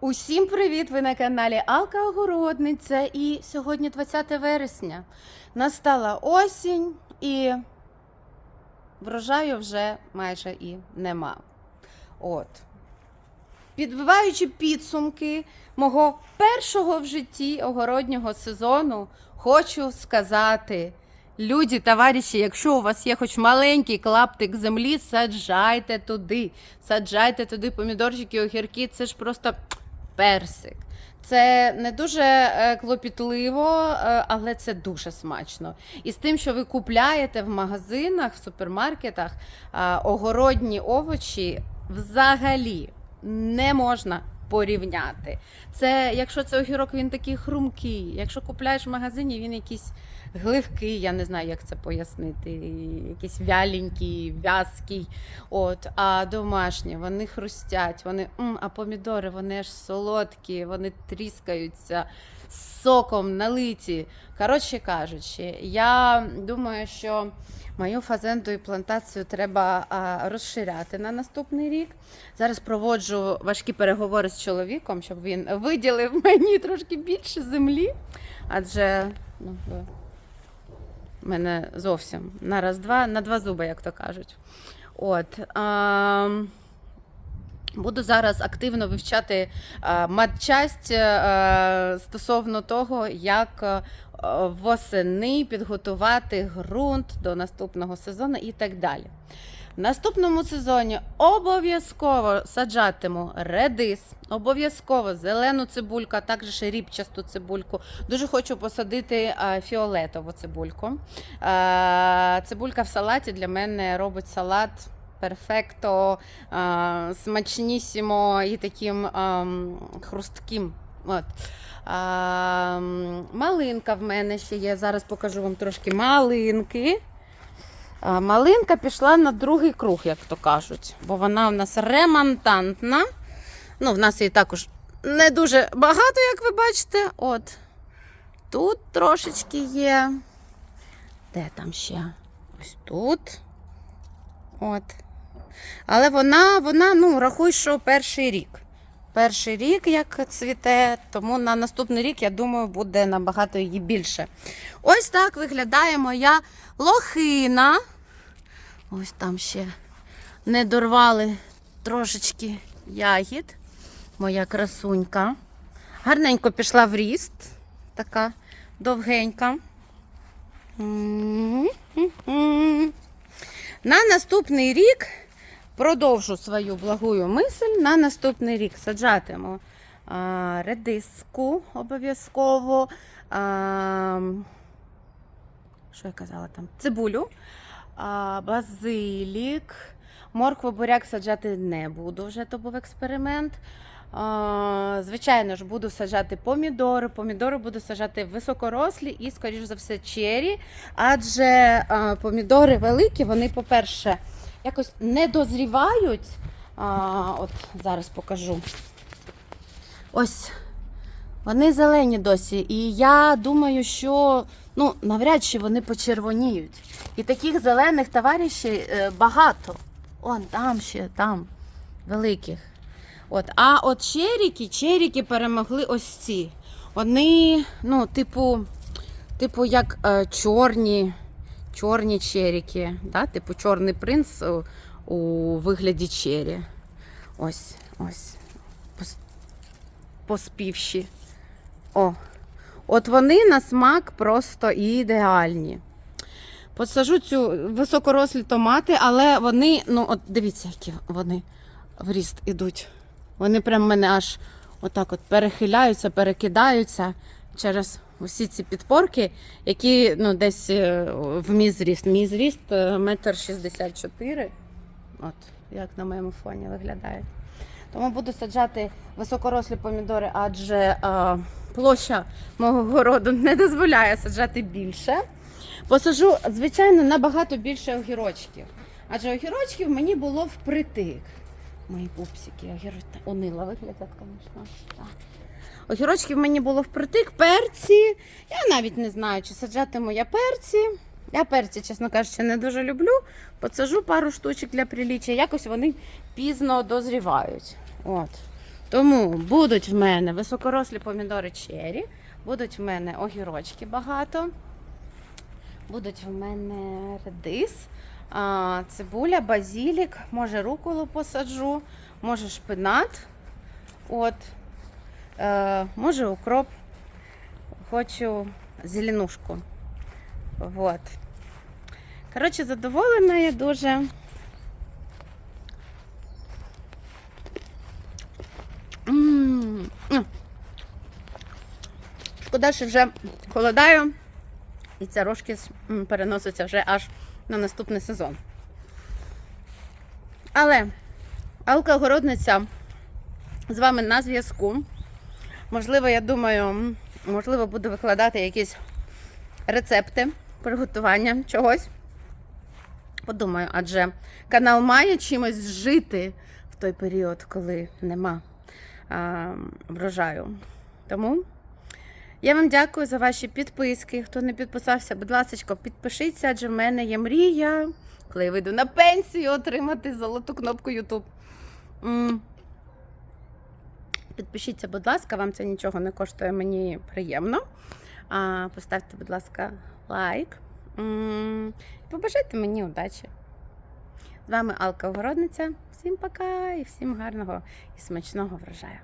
Усім привіт! Ви на каналі Алка Огородниця. І сьогодні 20 вересня. Настала осінь і врожаю вже майже і нема. От. Підбиваючи підсумки мого першого в житті огороднього сезону, хочу сказати. Люди, товариші, якщо у вас є хоч маленький клаптик землі, саджайте туди. Саджайте туди помідорчики, огірки. Це ж просто персик. Це не дуже е, клопітливо, е, але це дуже смачно. І з тим, що ви купляєте в магазинах, в супермаркетах, е, огородні овочі взагалі не можна порівняти. Це, якщо це огірок, він такий хрумкий. Якщо купляєш в магазині, він якийсь гливкий, я не знаю, як це пояснити. Якийсь вяленький, в'язкий. От, а домашні, вони хрустять, вони, м, а помідори, вони аж солодкі, вони тріскаються соком налиті. Коротше кажучи, я думаю, що мою фазенду і плантацію треба розширяти на наступний рік. Зараз проводжу важкі переговори з чоловіком, щоб він виділив мені трошки більше землі. Адже ну, мене зовсім на раз-два, на два зуби, як то кажуть. От. А, буду зараз активно вивчати а, матчасть стосовно того, як восени підготувати ґрунт до наступного сезону і так далі. Наступному сезоні обов'язково саджатиму редис, обов'язково зелену цибульку, а також ріпчасту цибульку. Дуже хочу посадити а, фіолетову цибульку. А, цибулька в салаті для мене робить салат перфекто, а, смачнісімо і таким ам, хрустким. От. Малинка в мене ще є. Зараз покажу вам трошки малинки. А, Малинка пішла на другий круг, як то кажуть, бо вона у нас ремонтантна. Ну, в нас її також не дуже багато, як ви бачите. От. Тут трошечки є. Де там ще? Ось тут. От. Але вона, вона, ну, рахуй, що перший рік. Перший рік, як цвіте, тому на наступний рік, я думаю, буде набагато її більше. Ось так виглядає моя лохина. Ось там ще не дорвали трошечки ягід. Моя красунька. Гарненько пішла в ріст. Така довгенька. На наступний рік продовжу свою благую мисль. На наступний рік саджатиму редиску обов'язково. Що я казала там? Цибулю, базилік. Моркву буряк саджати не буду вже, то був експеримент. Звичайно ж, буду саджати помідори. Помідори буду саджати високорослі і, скоріш за все, чері. Адже помідори великі, вони, по-перше, якось не дозрівають. От зараз покажу. Ось вони зелені досі. І я думаю, що ну, навряд чи вони почервоніють. І таких зелених товаришів е, багато. Он там ще, там, великих. От. А от черіки, черіки перемогли ось ці. Вони, ну, типу, типу, як е, чорні, чорні черіки. Да? Типу чорний принц у, у вигляді чері. Ось, ось. Поспівші. О. От вони на смак просто ідеальні. Посажу цю високорослі томати, але вони, ну, от дивіться, які вони в ріст ідуть. Вони прям мене аж отак от перехиляються, перекидаються через усі ці підпорки, які ну, десь е, в мій зріст. Мій зріст е, метр шістдесят чотири. От, як на моєму фоні виглядає. Тому буду саджати високорослі помідори, адже е, площа мого городу не дозволяє саджати більше. Посажу, звичайно, набагато більше огірочків. Адже огірочків мені було впритик. Мої пупсики, огірочки унила виглядять, звісно. Огірочків мені було впритик, перці. Я навіть не знаю, чи саджатиму я перці. Я перці, чесно кажучи, не дуже люблю. Посажу пару штучок для приліччя. Якось вони пізно дозрівають. От. Тому будуть в мене високорослі помідори чері, будуть в мене огірочки багато, будуть в мене редис, цибуля, базілік, може руколу посаджу, може шпинат, от, е, може укроп. Хочу зеленушку. Вот. Коротше, задоволена я дуже. Шкода, що вже холодаю, і ця м, переноситься вже аж на наступний сезон. Але Алка Огородниця з вами на зв'язку. Можливо, я думаю, можливо, буду викладати якісь рецепти приготування чогось. Подумаю, адже канал має чимось жити в той період, коли нема а, врожаю. Тому я вам дякую за ваші підписки. Хто не підписався, будь ласка, підпишіться, адже в мене є мрія, коли я вийду на пенсію, отримати золоту кнопку YouTube. Підпишіться, будь ласка, вам це нічого не коштує, мені приємно. А, Поставте, будь ласка, лайк. Побажайте мені удачі. З вами Алка Огородниця. Всім пока і всім гарного і смачного врожаю.